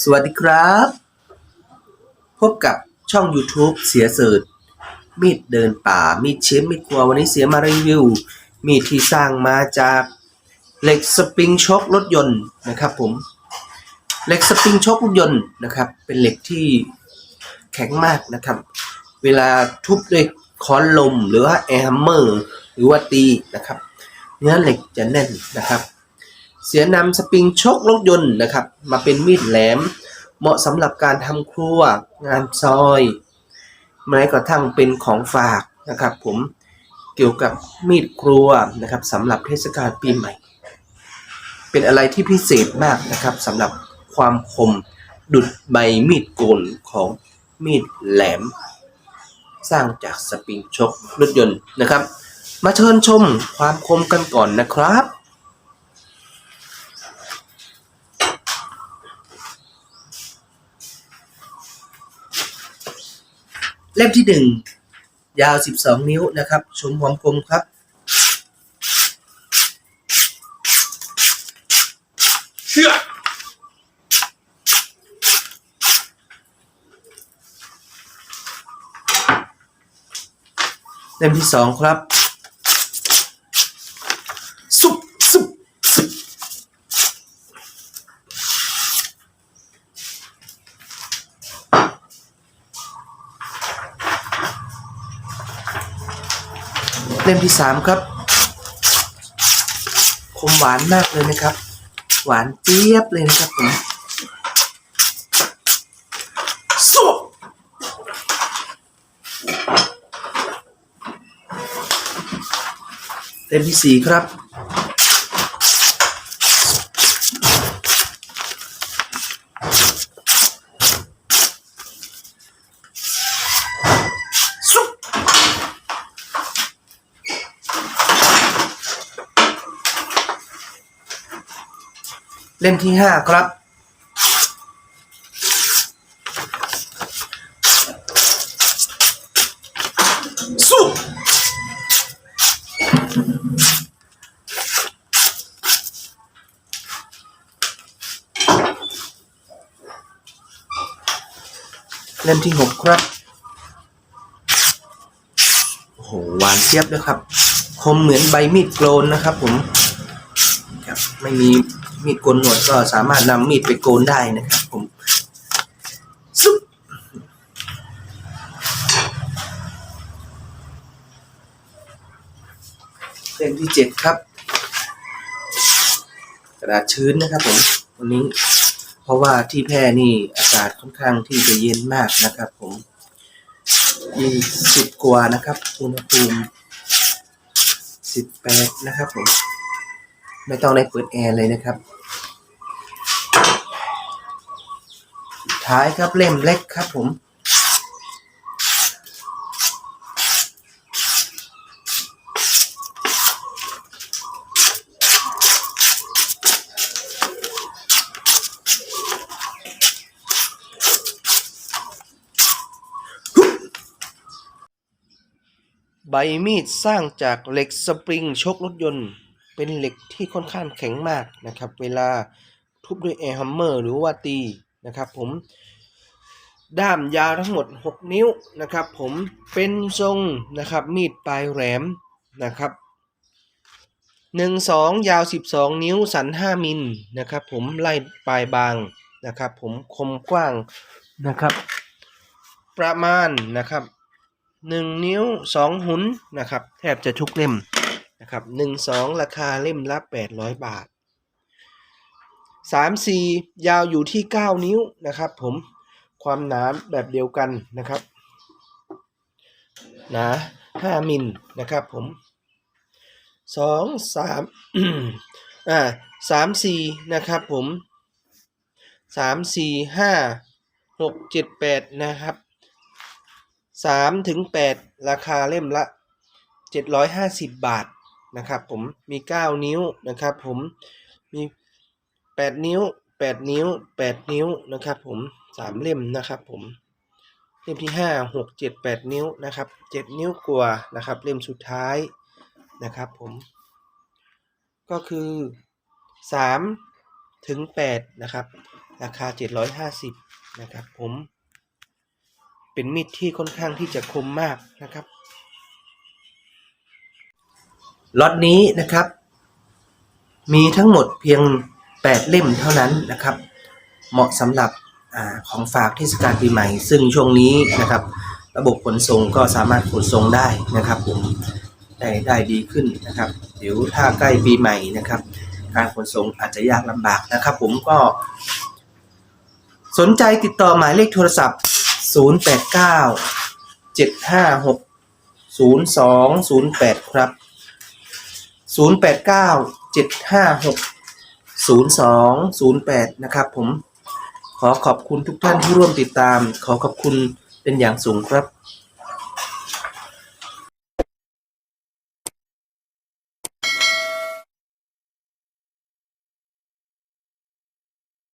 สวัสดีครับ พบกับช่อง YouTube เสียเสิร์ชมีดเดินป่า มีดเชฟมีดครัว วันนี้เสียมารีวิว มีดที่สร้างมาจากเหล็กสปริงช็อครถยนต์นะครับผม เหล็กสปริงช็อครถยนต์นะครับ เป็นเหล็กที่แข็งมากนะครับ เวลาทุบด้วยค้อนลมหรือว่าแอร์ฮัมเมอร์หรือว่าตีนะครับ เนื้อเหล็กจะแน่นนะครับ เสียนำสปริงชครถยนต์นะครับ มาเป็นมีดแหลม เหมาะสำหรับการทำครัว งานซอยแม้กระทั่งเป็นของฝากนะครับ ผมเกี่ยวกับมีดครัวนะครับสำหรับเทศกาลปีใหม่ เป็นอะไรที่พิเศษมากนะครับสำหรับความคมดุดใบมีดโกนของมีดแหลม สร้างจากสปริงชครถยนต์นะครับ มาเชิญชมความคมกันก่อนนะครับ เล่มที่หนึ่งยาว 12 นิ้วนะครับชมความคมครับ เชื่อเล่มที่สองครับสุบ เล่มที่สามครับ คมหวานมากเลยนะครับ หวานเจี๊ยบเลยนะครับผมสุกเล่มที่สี่ครับ ซุป เล่มที่ห้าครับซุปเล่มที่หกครับ โอ้โหหวานเจี๊ยบเลยครับ คมเหมือนใบมีดโกนนะครับผม ไม่มี มีดโกนหนวดก็สามารถนำมีดไปโกนได้นะครับผมซุปเล่มที่เจ็ดครับ กระดาษชื้นนะครับผมวันนี้ เพราะว่าที่แพร่นี่อากาศค่อนข้างที่จะเย็นมากนะครับผมมีสิบกว่านะครับอุณหภูมิสิบแปดนะครับผม ไม่ต้องได้เปิดแอร์เลยนะครับ ท้ายครับเล่มเล็กครับผมใบมีดสร้างจากเหล็กสปริงชกรถยนต์ เป็นเหล็กที่ค่อนข้างแข็งมากนะครับ เวลาทุบด้วยแอร์ฮัมเมอร์หรือว่าตีนะครับผมด้ามยาวทั้งหมด 6 นิ้วนะครับ ผมเป็นทรงนะครับมีดปลายแหลมนะครับ1 2 ยาว 12 นิ้วสัน 5 มิลนะครับ ผมไล่ปลายบางนะครับ ผมคมกว้างนะครับ ประมาณนะครับหนึ่งนิ้วสองหุนนะครับ แทบจะทุกเล่ม นะครับหนึ่งสองราคาเล่มละแปดร้อยบาทสามสี่ยาวอยู่ที่เก้านิ้วนะครับผมความหนาแบบเดียวกันนะครับหนาห้ามิลนะครับผมสองสามอ่าสามสี่นะครับผมสามสี่ห้าหกเจ็ดแปดนะครับสามถึงแปดราคาเล่มละเจ็ดร้อยห้าสิบบาท นะครับผมมีเก้านิ้วนะครับผมมีแปดนิ้วแปดนิ้วแปดนิ้วนะครับผมสามเล่มนะครับผมเล่มที่ห้าหกเจ็ดแปดนิ้วนะครับเจ็ดนิ้วกว่านะครับ เล่มสุดท้ายนะครับผมก็คือสามถึง8นะครับราคา 750นะครับผมเป็นมีดที่ค่อนข้างที่จะคมมากนะครับ ล็อตนี้นะครับ มีทั้งหมดเพียง 8 เล่มเท่านั้นนะครับ เหมาะสำหรับอของฝากเทศกาลปีใหม่ ซึ่งช่วงนี้นะครับ ระบบขนส่งก็สามารถขนส่งได้นะครับผมได้ได้ดีขึ้นนะครับเดี๋ยวถ้าใกล้ปีใหม่นะครับ การขนส่งอาจจะยากลำบากนะครับ ผมก็ สนใจติดต่อหมายเลขโทรศัพท์ 089 756 0208 ครับ 089 756 0208นะครับผมขอขอบคุณทุกท่านที่ร่วมติดตาม ขอขอบคุณเป็นอย่างสูงครับ